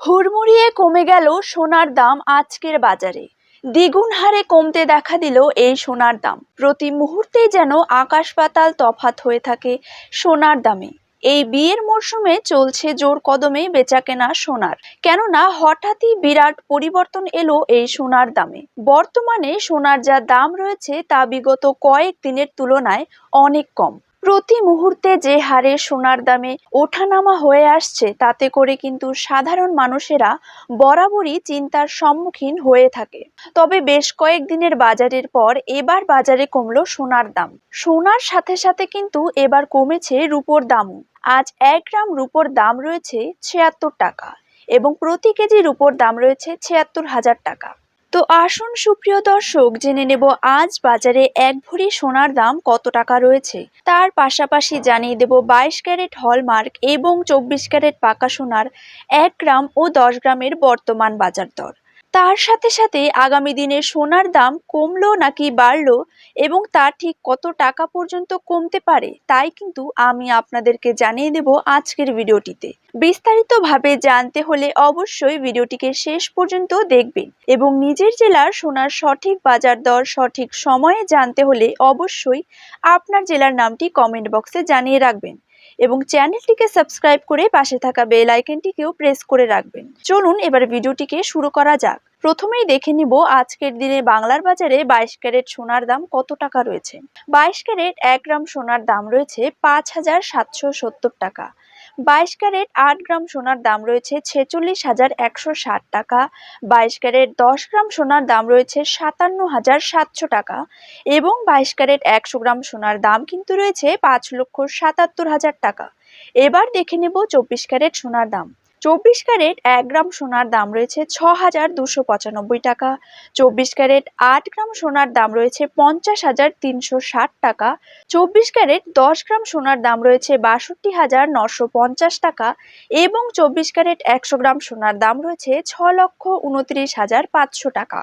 হুড়মুড়িয়ে কমে গেল সোনার দাম আজকের বাজারে। দ্বিগুণ হারে কমতে দেখা দিল এই সোনার দাম। প্রতি মুহূর্তেই যেন আকাশ পাতাল তফাত হয়ে থাকে সোনার দামে। এই বিয়ের মরশুমে চলছে জোর কদমে বেচাকেনা সোনার। কেননা হঠাৎই বিরাট পরিবর্তন এলো এই সোনার দামে। বর্তমানে সোনার যা দাম রয়েছে তা বিগত কয়েক দিনের তুলনায় অনেক কম। প্রতি মুহূর্তে যে হারে সোনার দামে ওঠানামা হয়ে আসছে, তাতে করে কিন্তু সাধারণ মানুষেরা বরাবরই চিন্তার সম্মুখীন হয়ে থাকে। তবে বেশ কয়েকদিনের বাজারের পর এবার বাজারে কমলো সোনার দাম। সোনার সাথে সাথে কিন্তু এবার কমেছে রূপোর দামও। আজ এক গ্রাম রূপোর দাম রয়েছে ছিয়াত্তর টাকা এবং প্রতি কেজি রূপোর দাম রয়েছে ছিয়াত্তর হাজার টাকা। তো আসুন সুপ্রিয় দর্শক, জেনে নেব আজ বাজারে এক ভরি সোনার দাম কত টাকা রয়েছে। তার পাশাপাশি জানিয়ে দেব বাইশ ক্যারেট হলমার্ক এবং চব্বিশ ক্যারেট পাকা সোনার এক গ্রাম ও দশ গ্রামের বর্তমান বাজার দর। তার সাথে সাথে আগামী দিনে সোনার দাম কমলো নাকি বাড়লো এবং তা ঠিক কত টাকা পর্যন্ত কমতে পারে তাই কিন্তু আমি আপনাদেরকে জানিয়ে দেব আজকের ভিডিওটিতে। বিস্তারিতভাবে জানতে হলে অবশ্যই ভিডিওটিকে শেষ পর্যন্ত দেখবেন এবং নিজের জেলার সোনার সঠিক বাজার দর সঠিক সময়ে জানতে হলে অবশ্যই আপনার জেলার নামটি কমেন্ট বক্সে জানিয়ে রাখবেন। এবং চ্যানেলটিকে সাবস্ক্রাইব করে পাশে থাকা বেল আইকনটিকেও প্রেস করে রাখবেন। চলুন এবার ভিডিওটিকে শুরু করা যাক। প্রথমেই দেখে নিব আজকের দিনে বাংলার বাজারে বাইশ ক্যারেট সোনার দাম কত টাকা রয়েছে। বাইশ ক্যারেট এক গ্রাম সোনার দাম রয়েছে পাঁচ হাজার সাতশো সত্তর টাকা। বাইশ ক্যারেট আট গ্রাম সোনার দাম রয়েছে ছেচল্লিশ হাজার একশো ষাট টাকা। বাইশ ক্যারেট দশ গ্রাম সোনার দাম রয়েছে সাতান্ন হাজার সাতশো টাকা এবং বাইশ ক্যারেট একশো গ্রাম সোনার দাম কিন্তু রয়েছে পাঁচ লক্ষ সাতাত্তর হাজার টাকা। এবার দেখে নেব চব্বিশ ক্যারেট সোনার দাম। চব্বিশ ক্যারেট এক গ্রাম সোনার দাম রয়েছে ছ হাজার দুশো পঁচানব্বই টাকা। চব্বিশ ক্যারেট আট গ্রাম সোনার দাম রয়েছে পঞ্চাশ হাজার তিনশো ষাট টাকা। চব্বিশ ক্যারেট দশ গ্রাম সোনার দাম রয়েছে বাষট্টি হাজার নশো পঞ্চাশ টাকা এবং চব্বিশ ক্যারেট একশো গ্রাম সোনার দাম রয়েছে ছ লক্ষ উনত্রিশ হাজার পাঁচশো টাকা।